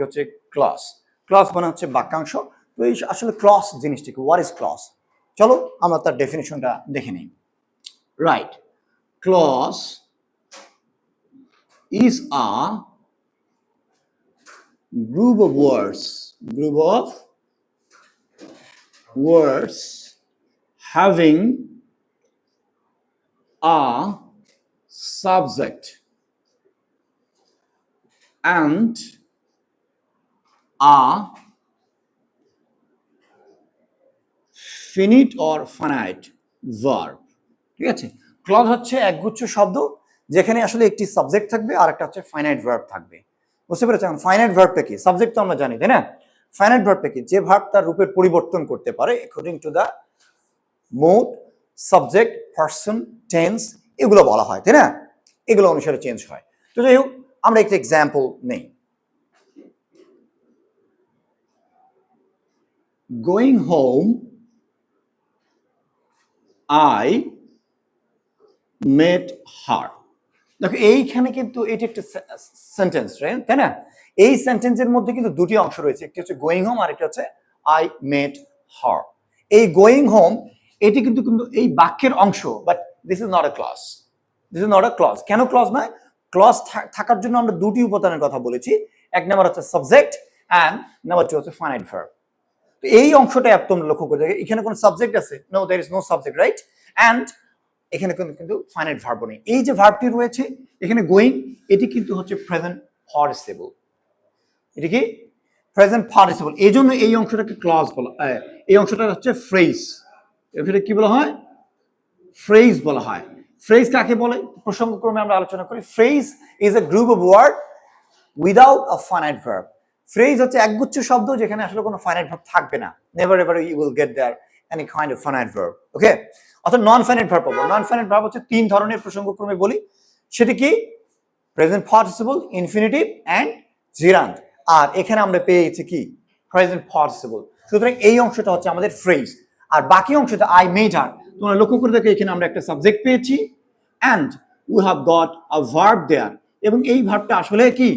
থেকে হচ্ছে clause clause মানে হচ্ছে বাক্যাংশ। তো এই আসলে ক্লস জিনিসটি হোয়াট ইজ ক্লস চলো আমরা তার ডেফিনেশনটা দেখে নিই। Right clause is a group of words. Group of words having a subject and a finite or finite verb. ঠিক আছে? ক্লজ হচ্ছে একগুচ্ছ শব্দ, যেখানে আসলে একটি সাবজেক্ট থাকবে আর একটা হচ্ছে ফাইনাইট ভার্ব থাকবে। বুঝতে পেরেছেন? ফাইনাইট ভার্বটা কি? সাবজেক্ট তো আমরা জানি, তাই না? ফাইনাইট ভার্বটা কি? যে ভার্ব তার রূপের পরিবর্তন করতে পারে according to the mode subject person tense এগুলো বলা হয়, তাই না? এগুলো অনুসারে চেঞ্জ হয়। তো যাই হোক, আমরা একটা এক্সাম্পল নেই। Going home I met her দেখো, এইখানে কিন্তু এটি একটা সেন্টেন্স তাই না? এই সেন্টেন্সের মধ্যে কিন্তু দুটি অংশ রয়েছে, একটি হচ্ছে গোয়িং হোম আর একটি হচ্ছে আই মেট হার এই গোয়িং হোম এটি কিন্তু কিন্তু এই বাক্যের অংশ but this is not a clause this is not a clause কেন ক্লস নয়? ক্লস থাকার জন্য আমরা দুটি উপাদানের কথা বলেছি। এক নাম্বার হচ্ছে সাবজেক্ট অ্যান্ড নাম্বার টু হচ্ছে ফাইনাইট ভার্ব তো এই অংশটা একদম লক্ষ্য করে। এখানে কোনো সাবজেক্ট আছে? No there is no subject right and এখানে কিন্তু কিন্তু ফাইনাইট ভার্ব নেই। এই যে ভার্বটি রয়েছে, এখানে গোয়িং এটি কিন্তু হচ্ছে প্রেজেন্ট পার্টিসিপল এটি কি? প্রেজেন্ট পার্টিসিপল এই জন্য এই অংশটাকে ক্লজ বলা এই অংশটা হচ্ছে ফ্রেজ এখানে কি বলা হয়? ফ্রেজ বলা হয়। ফ্রেজ কাকে বলে? প্রসঙ্গক্রমে আমরা আলোচনা করি। Phrase is a group of word without a finite verb phrase হচ্ছে একগুচ্ছ শব্দ যেখানে আসলে কোনো ফাইনাইট ভার্ব থাকবে না। Never ever you will get there any kind of finite verb okay অর্থাৎ নন ফাইনাইট ভার্ব পাবো। নন ফাইনাইট ভার্ব হচ্ছে তিন ধরনের প্রসঙ্গক্রমে বলি। সেটি কি? Present participle infinitive and gerund আর এখানে আমরা পেয়েছি কি? প্রেজেন্ট পার্টিসিপল সুতরাং এই অংশটা হচ্ছে আমাদের ফ্রেজ আর বাকি অংশটা আই মেজার তোমরা লক্ষ্য করে দেখো, এখানে আমরা একটা সাবজেক্ট পেয়েছি। And we have got a verb there এবং এই ভার্বটা আসলে কি?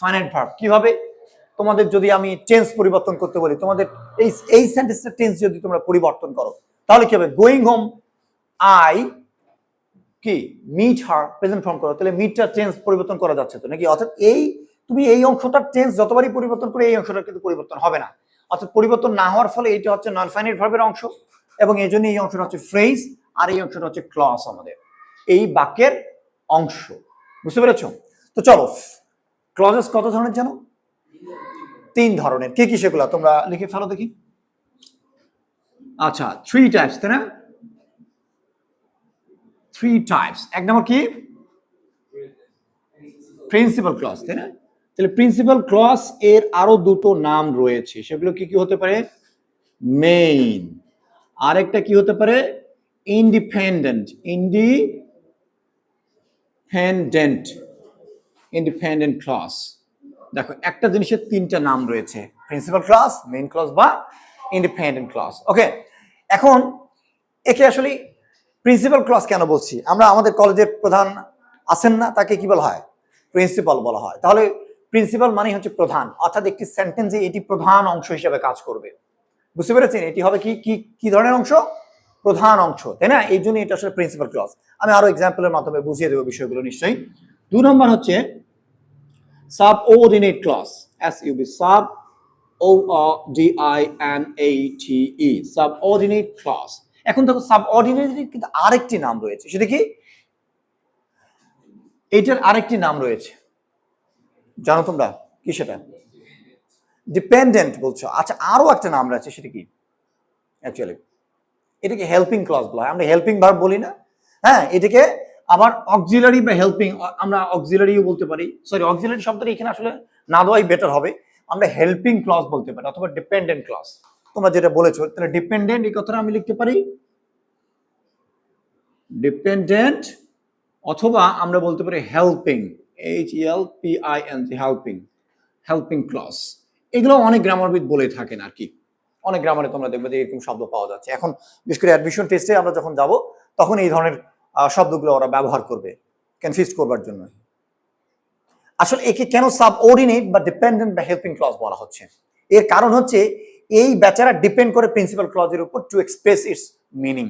ফাইনাইট ভার্ব কীভাবে? তোমাদের যদি আমি টেন্স পরিবর্তন করতে বলি, তোমাদের এই এই সেন্টেন্সটা টেন্স যদি তোমরা পরিবর্তন করো, তাহলে কি হবে? গোয়িং হোম আই কি? মিট হার প্রেজেন্ট ফর্ম করো, তাহলে মিটটা টেন্স পরিবর্তন করা যাচ্ছে তো নাকি? অর্থাৎ এই, তুমি এই অংশটার টেন্স যতবারই পরিবর্তন করে, এই অংশটা কিন্তু পরিবর্তন হবে না। অর্থাৎ পরিবর্তন না হওয়ার ফলে এইটা হচ্ছে নন ফাইনাইট ভার্বের অংশ এবং এই জন্য এই অংশটা হচ্ছে ফ্রেজ আর এই অংশটা হচ্ছে ক্লস আমাদের। এই বাক্যের অংশ। বুঝতে পেরেছ? তো চলো ক্লজেস কত ধরনের জানো? তিন ধরনের। কি কি সেগুলো? তোমরা লিখে ফেলো দেখি। আচ্ছা থ্রি টাইপস তাই না? থ্রি টাইপস এক নম্বর কি? প্রিন্সিপাল ক্লস তাই না? তাহলে প্রিন্সিপাল ক্লস এর আরও দুটো নাম রয়েছে। সেগুলো কি কি হতে পারে? মেইন আরেকটা কি হতে পারে? ইন্ডিপেন্ডেন্ট ইন্ডিপেন্ডেন্ট ইন্ডিপেন্ডেন্ট ক্লস দেখো, একটা জিনিসের তিনটা নাম রয়েছে প্রিন্সিপাল ক্লাস মেইন ক্লাস বা ইন্ডিপেন্ডেন্ট ক্লাস ওকে এখন, একে আসলে প্রিন্সিপাল ক্লাস কেন বলছি? আমরা আমাদের কলেজের প্রধান আছেন না, তাকে কি বলা হয়? প্রিন্সিপাল বলা হয়। তাহলে প্রিন্সিপাল মানে হচ্ছে প্রধান, অর্থাৎ একটি সেন্টেন্সে এটি প্রধান অংশ হিসেবে কাজ করবে। বুঝতে পেরেছেন? এটি হবে কি কি কি ধরনের অংশ? প্রধান অংশ, তাই না? এই জন্য এটা আসলে প্রিন্সিপাল ক্লাস আমি আরও এক্সাম্পলের মাধ্যমে বুঝিয়ে দেবো বিষয়গুলো নিশ্চয়ই। দু নম্বর হচ্ছে subordinate clause s u b, sub, o r d i n a t e subordinate clause এখন দেখো সাবঅর্ডিনেট কিন্তু আরেকটি নাম রয়েছে। সেটা কি? এইটার আরেকটি নাম রয়েছে। জানো তোমরা? কি সেটা? ডিপেন্ডেন্ট বলছো। আচ্ছা আরও একটা নাম রয়েছে, সেটা কি? অ্যাকচুয়ালি এটাকে হেল্পিং ক্লজ বলা হয়। আমরা হেল্পিং ভার্ব বলি না। হ্যাঁ এটাকে আবার অক্সিলারি বা হেল্পিং আমরা অক্সিলারিও বলতে পারি। সরি অক্সিলারি শব্দটা এখানে আসলে না দেওয়াই বেটার হবে। আমরা হেল্পিং ক্লজ বলতে পারি, অথবা ডিপেন্ডেন্ট ক্লজ তোমরা যেটা বলেছ, তাহলে ডিপেন্ডেন্ট এই কথাটা আমি লিখতে পারি। ডিপেন্ডেন্ট অথবা আমরা বলতে পারি helping H L P I N G helping helping clause এগুলো অনেক গ্রামারবিদ বলে থাকেন আর কি। অনেক গ্রামারে তোমরা দেখবে যে এরকম শব্দ পাওয়া যাচ্ছে। এখন বিশেষ করে অ্যাডমিশন টেস্টে আমরা যখন যাব, তখন এই ধরনের শব্দগুলো ওরা ব্যবহার করবে কনফিউজ করবার জন্য। আসলে একে কেন সাবঅর্ডিনেট বা ডিপেন্ডেন্ট বা হেল্পিং ক্লজ বলা হচ্ছে? এর কারণ হচ্ছে, এই বেচারা ডিপেন্ড করে প্রিন্সিপাল ক্লজের উপর টু এক্সপ্রেস ইটস মিনিং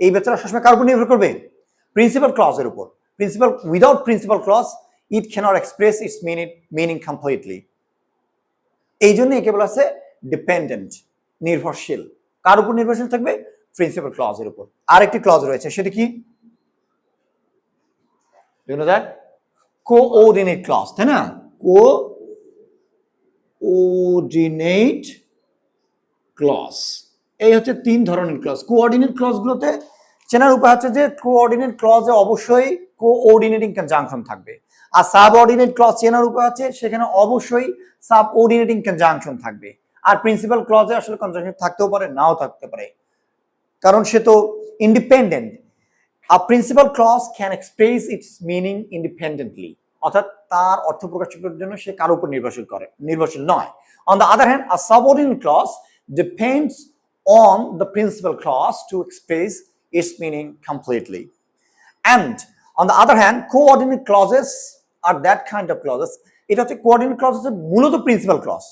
এই বেচারা সবসময় কার উপর নির্ভর করবে? প্রিন্সিপাল ক্লজের উপর। Principal without principal clause it cannot express its meaning meaning completely এই জন্য একে বলা আছে ডিপেন্ডেন্ট নির্ভরশীল। কার উপর নির্ভরশীল থাকবে? প্রিন্সিপাল ক্লজের উপর। আরেকটি ক্লজ রয়েছে, সেটা কি? কোঅর্ডিনেট ক্লজ তাই না? কো কোঅর্ডিনেট ক্লজ এই হচ্ছে তিন ধরনের ক্লজ কোঅর্ডিনেট ক্লজগুলোতে চেনার উপায় হচ্ছে যে কোঅর্ডিনেট ক্লজে অবশ্যই কোঅর্ডিনেটিং কনজাংশন থাকবে। আর সাবঅর্ডিনেট ক্লজ চেনার উপায় আছে সেখানে অবশ্যই সাবঅর্ডিনেটিং কনজাংশন থাকবে। আর প্রিন্সিপাল ক্লজে আসলে কনজাংশন থাকতেও পারে, নাও থাকতে পারে। কারণ সে তো independent a principal clause can express its meaning independently অর্থাৎ তার অর্থ প্রকাশ করার জন্য সে কারও উপর নির্ভরশীল করে নির্ভরশীল নয় on the other hand a subordinate clause depends on the principal clause to express its meaning completely. And on the other hand, coordinate clauses are that kind of clauses. এটা হচ্ছে coordinate clause হচ্ছে মূলত principal clause.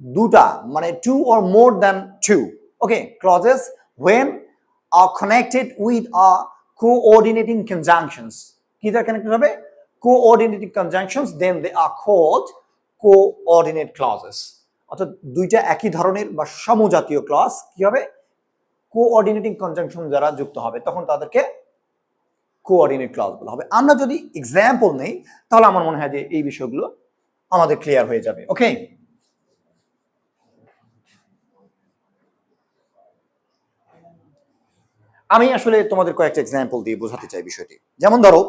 দুটা মানে two or more than two. Okay, clauses when are connected with a coordinating conjunctions. কি দ্বারা connected হবে? Coordinating conjunctions, then they are called coordinate clauses. অর্থাৎ দুইটা একই ধরনের বা সমজাতীয় ক্লজ কি হবে কোঅর্ডিনেটিং কনজাংশন যারা যুক্ত হবে তখন তাদেরকে কোঅর্ডিনেট ক্লজ বলা হবে আমরা যদি এক্সাম্পল নেই তাহলে আমার মনে হয় যে এই বিষয়গুলো আমাদের ক্লিয়ার হয়ে যাবে ওকে আমি আসলে তোমাদের কয়েকটা এক্সাম্পল দিয়ে বোঝাতে চাই বিষয়টি যেমন ধরো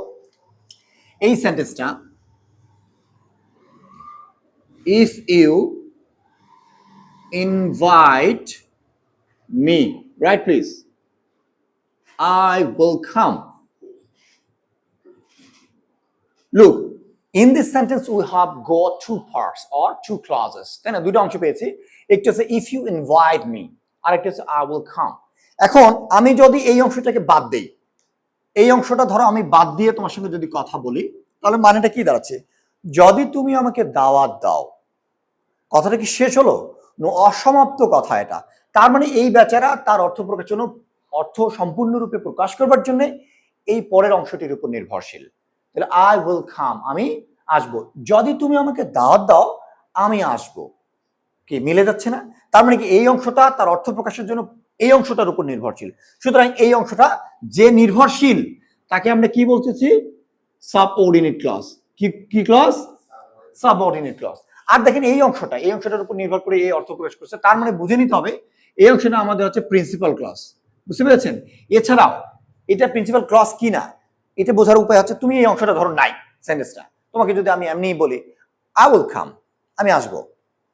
এই সেন্টেন্সটা if you me. Right, please. I will come. Look, in this sentence we have got two parts or two clauses. তাই না দুটো অংশ পেয়েছি একটি হচ্ছে ইফ ইউ ইনভাইট মি আর একটা হচ্ছে আই উইল কাম এখন আমি যদি এই অংশটাকে বাদ দেই, এই অংশটা ধরো আমি বাদ দিয়ে তোমার সঙ্গে যদি কথা বলি, তাহলে মানেটা কি দাঁড়াচ্ছে? যদি তুমি আমাকে দাওয়াত দাও, কথাটা কি শেষ হলো? অসমাপ্ত কথা এটা। তার মানে এই বেচারা তার অর্থ প্রকাশ জন্য, অর্থ সম্পূর্ণরূপে প্রকাশ করবার জন্য এই পরের অংশটির উপর নির্ভরশীল। তাহলে আই উইল খাম আমি আসব। যদি তুমি আমাকে দাওয়াত দাও, আমি আসব। কি, মিলে যাচ্ছে না? তার মানে কি এই অংশটা তার অর্থ প্রকাশের জন্য এই অংশটার উপর নির্ভরশীল। সুতরাং এই অংশটা যে নির্ভরশীল, তাকে আমরা কি বলতেছি? সাবঅর্ডিনেট ক্লজ কি কি ক্লজ সাবঅর্ডিনেট ক্লজ আর দেখেন এই অংশটা, এই অংশটার উপর নির্ভর করে এই অর্থ প্রকাশ করছে। তার মানে বুঝে নিতে হবে, এই অংশটা আমাদের হচ্ছে প্রিন্সিপাল ক্লস বুঝতে পেরেছেন? এছাড়াও, এটা প্রিন্সিপাল ক্লস কি না এটা বোঝার উপায় হচ্ছে তুমি এই অংশটা ধরো নাই সেন্টেন্সটা তোমাকে যদি আমি এমনি বলি আই উইল কাম আমি আসব।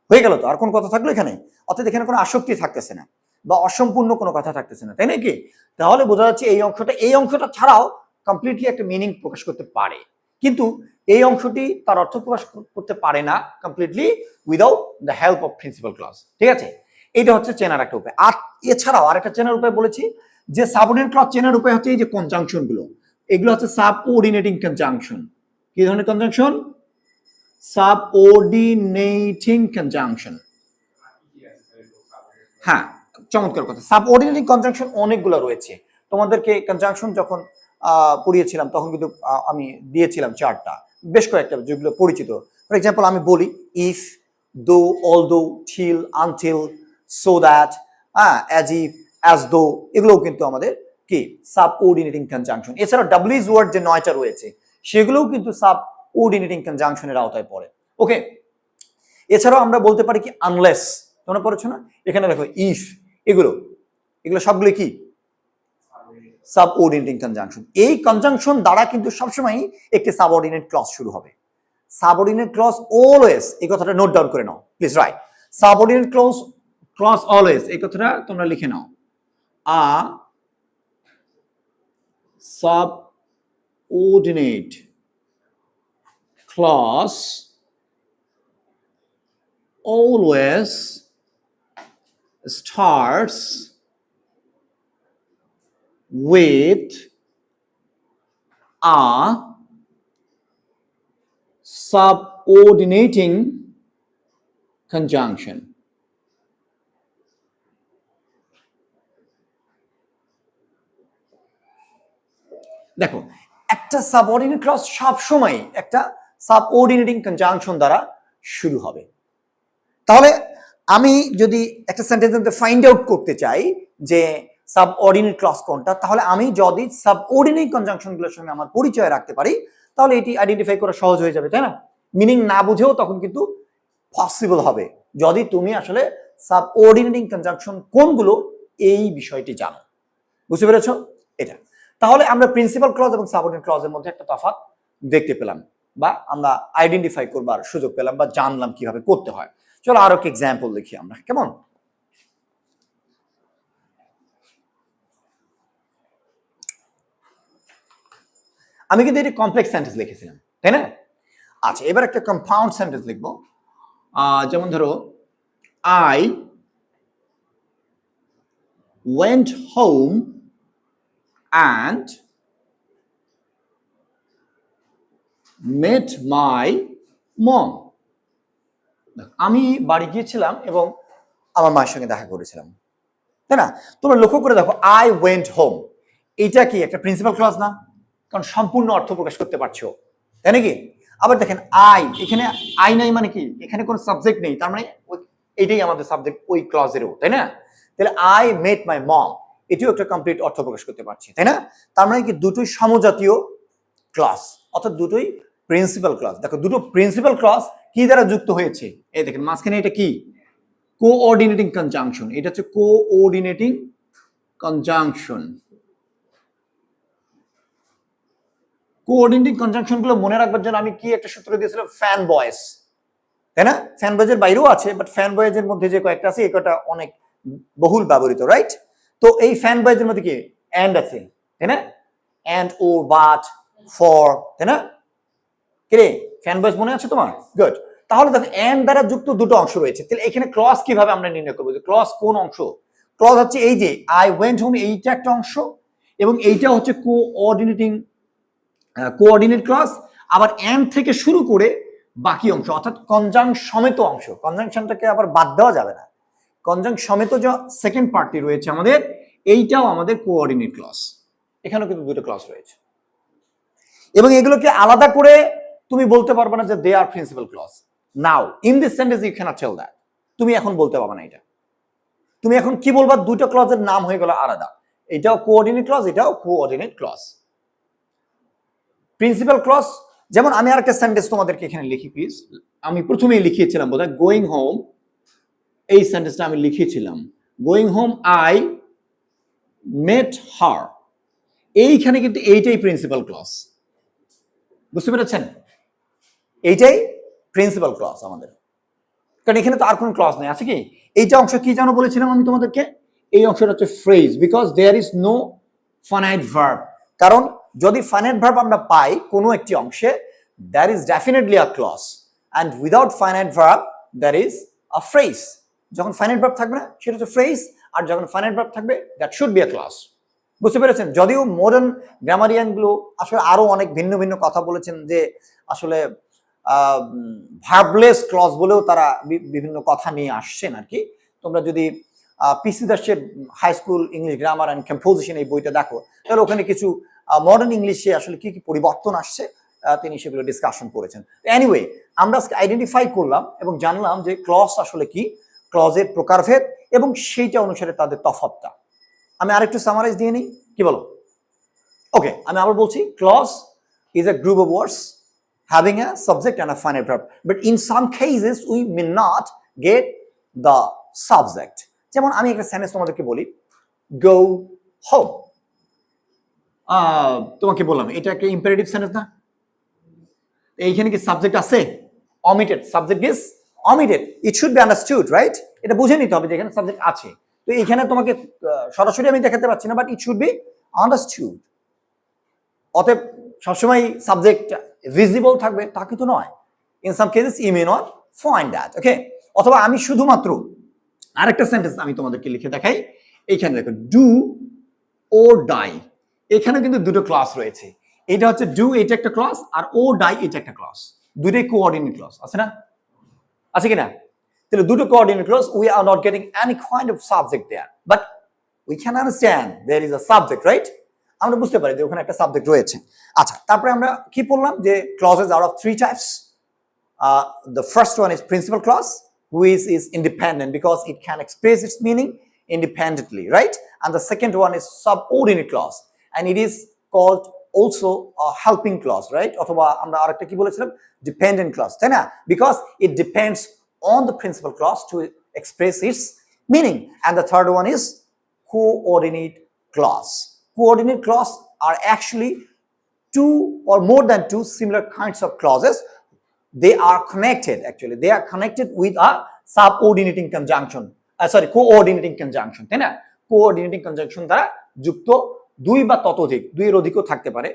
হয়ে গেল তো, আর কোন কথা থাকল এখানে? অর্থাৎ এখানে কোনো আসক্তি থাকতেছে না। বা অসম্পূর্ণ কোনো কথা থাকতেছে না, তাই নাকি তাহলে বোঝা যাচ্ছে এই অংশটা এই অংশটা ছাড়াও কমপ্লিটলি একটা মিনিং প্রকাশ করতে পারে। কিন্তু এই অংশটি তার অর্থ প্রকাশ করতে পারে না completely without the help of principal clause ঠিক আছে? এটা হচ্ছে চেনার একটা উপায়। আর এছাড়াও আরেকটা চেনার উপায় বলেছি, যে সাবঅর্ডিনেট ক্লজ চেনার উপায় হচ্ছে এই যে কনজাংশনগুলো। এগুলো হচ্ছে সাবঅর্ডিনেটিং কনজাংশন কি ধরনের কনজাংশন সাবঅর্ডিনেটিং কনজাংশন হ্যাঁ। চমৎকার কথা। সাবঅর্ডিনেটিং কনজাংশন অনেকগুলো রয়েছে। তোমাদেরকে কনজাংশন যখন পড়িয়েছিলাম, তখন কিন্তু আমি দিয়েছিলাম চারটা। বেশ কয়েকটা, যেগুলো পরিচিত। ফর এক্সাম্পল আমি বলি if though although till until so that হ্যাঁ অ্যাজ ইফ অ্যাজ দো এগুলোও কিন্তু আমাদের কি? সাব কোঅর্ডিনেটিং কনজাংশন এছাড়া ডাব্লিউজ ওয়ার্ড যে নয়টা রয়েছে, সেগুলোও কিন্তু সাব কোঅর্ডিনেটিং কনজাংশনের আওতায় পড়ে। ওকে এছাড়াও আমরা বলতে পারি কি আনলেস তোমরা পড়েছো না? এখানে দেখো ইফ এগুলো এগুলো সবগুলো কি? সাবঅর্ডিনেটিং কনজাংশন এই কনজাংশন দ্বারা কিন্তু সবসময় একটি সাবঅর্ডিনেট ক্লজ শুরু হবে। সাবঅর্ডিনেট ক্লজ অলওয়েজ এই কথাটা নোট ডাউন করে নাও please right subordinate clause clause always এই কথাটা তোমরা লিখে নাও। আ subordinate clause always starts with a subordinating conjunction. দেখো, একটা সাবঅর্ডিনেট ক্লজ সব সময় একটা সাবঅর্ডিনেটিং কনজাংশন দ্বারা শুরু হবে। তাহলে আমি যদি একটা সেন্টেন্স ফাইন্ড আউট করতে চাই যে সাবঅর্ডিনেট ক্লজ কোনটা, তাহলে আমি যদি সাবঅর্ডিনেট কনজাংশনগুলোর সঙ্গে আমার পরিচয় রাখতে পারি, তাহলে এটি আইডেন্টিফাই করা সহজ হয়ে যাবে, তাই না? মিনিং না বুঝেও তখন কিন্তু পসিবল হবে, যদি তুমি আসলে সাবঅর্ডিনেটিং কনজাংশন কোনগুলো এই বিষয়টি জানো। বুঝতে পেরেছ? এটা। তাহলে আমরা প্রিন্সিপাল ক্লজ এবং সাবঅর্ডিনেট ক্লজের মধ্যে একটা তফাৎ দেখতে পেলাম, বা আমরা আইডেন্টিফাই করবার সুযোগ পেলাম, বা জানলাম কীভাবে করতে হয়। চলো আরও একটা এক্সাম্পল দেখি আমরা, কেমন? আমি কিন্তু এটি কমপ্লেক্স সেন্টেন্স লিখেছিলাম, তাই না? আচ্ছা এবার একটা কম্পাউন্ড সেন্টেন্স লিখব। যেমন ধরো I went home and met my mom আমি বাড়ি গিয়েছিলাম এবং আমার মায়ের সঙ্গে দেখা করেছিলাম। তাই না? তোমরা লক্ষ্য করে দেখো আই ওয়েন্ট হোম এটা কি একটা প্রিন্সিপাল ক্লাস না? কারণ সম্পূর্ণ অর্থ প্রকাশ করতে পারছ। তাই নাকি? আবার দেখেন আই এখানে আই নাই মানে কি? এখানে কোনো সাবজেক্ট নেই। তার মানে এটাই আমাদের সাবজেক্ট ওই ক্লজেরও তাই না? তাহলে আই মেট মাই মম এটিও একটা কমপ্লিট অর্থ প্রকাশ করতে পারছি, তাই না? তার মানে কি, দুটোই সমজাতীয় ক্লাস অর্থাৎ দুটোই প্রিন্সিপাল ক্লাস দেখো, দুটো প্রিন্সিপাল ক্লাস কি দ্বারা যুক্ত হয়েছে? এই দেখেন, মাঝখানে এটা কি? কোঅর্ডিনেটিং কনজাংশন এটা হচ্ছে কোঅর্ডিনেটিং কনজাংশন কোঅর্ডিনেটিং কনজাংশনগুলো মনে রাখবার জন্য আমি কি একটা সূত্র দিয়েছিলাম? ফ্যান বয়েস তাই না? ফ্যান বয়েজের বাইরেও আছে বাট ফ্যান বয়েজের মধ্যে যে কয়েকটা আছে, এই অনেক বহুল ব্যবহৃত রাইট তো এই ফ্যান বয়েজের মধ্যে কি? অ্যান্ড আছে, তাই না? অ্যান্ড ও বাট ফর তাই না? কিরে ফ্যান বয়েজ মনে আছে তোমার? গুড তাহলে দেখো অ্যান্ড দ্বারা যুক্ত দুটো অংশ রয়েছে। তাহলে এখানে ক্লস কীভাবে আমরা নির্ণয় করব? ক্লস কোন অংশ? ক্লস হচ্ছে এই যে আই ওয়েন্ট হোম এইটা একটা অংশ, এবং এইটা হচ্ছে কোঅর্ডিনেটিং কোঅর্ডিনেট ক্লস আবার অ্যান্ড থেকে শুরু করে বাকি অংশ, অর্থাৎ কনজাং সমেত অংশ। কনজাংশনটাকে আবার বাদ দেওয়া যাবে না। কনজাং সমেত যে সেকেন্ড পার্টটি রয়েছে আমাদের, এইটাও আমাদের কোঅর্ডিনেট ক্লস এখানেও কিন্তু দুটো ক্লস রয়েছে। এবং এগুলোকে আলাদা করে তুমি বলতে পারবে না যে they are principal clause now in this sentence you cannot tell that তুমি এখন বলতে পারবে না এটা। তুমি এখন কি বলবা? দুটো ক্লজের নাম হয়ে গেল আলাদা। এটাও কোঅর্ডিনেট ক্লজ এটাও কোঅর্ডিনেট ক্লজ প্রিন্সিপাল ক্লজ যেমন আমি আরেকটা সেন্টেন্স তোমাদেরকে এখানে লিখি প্লিজ আমি প্রথমেই লিখিয়েছিলাম বোধহয় গোয়িং হোম এই সেন্টেন্সটা আমি লিখিয়েছিলাম। Going home I met her এইখানে কিন্তু এইটাই প্রিন্সিপাল ক্লজ বুঝতে পেরেছেন? এইটাই প্রিন্সিপাল ক্লস আমাদের। কারণ এখানে তো আর কোনো ক্লস নেই। আছে কি? এইটা অংশ কি জানো বলেছিলাম আমি তোমাদেরকে? এই অংশটা হচ্ছে phrase because there is no finite verb কারণ যদি ফাইনাইট ভার্ব আমরা পাই কোনো একটি অংশে there is definitely a clause and without finite verb there is a phrase যখন ফাইনাইট ভার্ব থাকবে না, সেটা হচ্ছে ফ্রেজ আর যখন ফাইনাইট ভার্ব থাকবে that should be a clause বুঝতে পেরেছেন? যদিও মডার্ন গ্রামারিয়ানগুলো আসলে আরও অনেক ভিন্ন ভিন্ন কথা বলেছেন যে আসলে ভার্বলেস ক্লজ বলেও তারা বিভিন্ন কথা নিয়ে আসছেন আর কি। তোমরা যদি পিসি দাসের high school English grammar and composition এই বইটা দেখো, তাহলে ওখানে কিছু মডার্ন ইংলিশে আসলে কি কি পরিবর্তন আসছে তিনি সেগুলো ডিসকাশন করেছেন। এনিওয়ে আমরা আইডেন্টিফাই করলাম এবং জানলাম যে ক্লজ আসলে কি ক্লজের প্রকারভেদ এবং সেইটা অনুসারে তাদের তফাৎটা। আমি আরেকটু সামারাইজ দিয়ে নিই, কি বলো? ওকে আমি আবার বলছি clause is a group of words having a subject and a finite verb. But in some cases, we may not get the subject. যেমন আমি একটা সেন্টেন্স তোমাদেরকে বলি গো হোম তোমাকে বললাম এটা একটা ইম্পারেটিভ সেন্টেন্স না? এইখানে কি সাবজেক্ট আছে? Omitted subject is omitted it should be understood right এটা বুঝে নিতে হবে যে এখানে সাবজেক্ট আছে। তো এখানে তোমাকে সরাসরি আমি দেখাতে পারছি না but it should be understood অতএব সবসময় সাবজেক্ট ভিজিবল থাকবে, তা কিন্তু নয়। In some cases you may not find that okay অথবা আমি শুধুমাত্র আরেকটা সেন্টেন্স আমি তোমাদেরকে লিখে দেখাই। এইখানে দেখো ডু ও ডাই এখানে কিন্তু দুটো ক্লাস রয়েছে। এটা হচ্ছে ডু এটা একটা ক্লাস আর ও ডাই এটা একটা ক্লাস দুটোই কোঅর্ডিনেট ক্লাস আছে না? আছে কি না তাহলে দুটো coordinate clause we are not getting any kind of subject there but we can understand there is a subject right আমরা বুঝতে পারি যে ওখানে একটা সাবজেক্ট রয়েছে আচ্ছা তারপরে আমরা কি বললাম যে clauses are of three types Uh, the first one is principal clause, which is independent because it can express its meaning independently, right? And the second one is subordinate clause, and it is called also a helping clause, right? অথবা আমরা আরেকটা কি বলেছিলাম dependent clause, তাই না? Because it depends on the principal clause to express its meaning. And the third one is coordinate clause. Coordinate clause are actually two or more than two similar kinds of clauses they are connected actually they are connected with a subordinating conjunction uh, sorry coordinating conjunction না coordinating conjunction দ্বারা যুক্ত দুই বা ততোধিক দুইয়ের অধিকও থাকতে পারে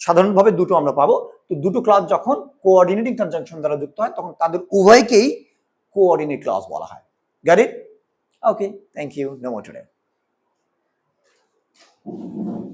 সাধারণভাবে দুটো আমরা পাবো তো দুটো ক্লাস যখন কোঅর্ডিনেটিং কনজাংশন দ্বারা যুক্ত হয় তখন তাদের উভয়কেই কোঅর্ডিনেট ক্লাস বলা হয় it okay thank you no more today Thank you.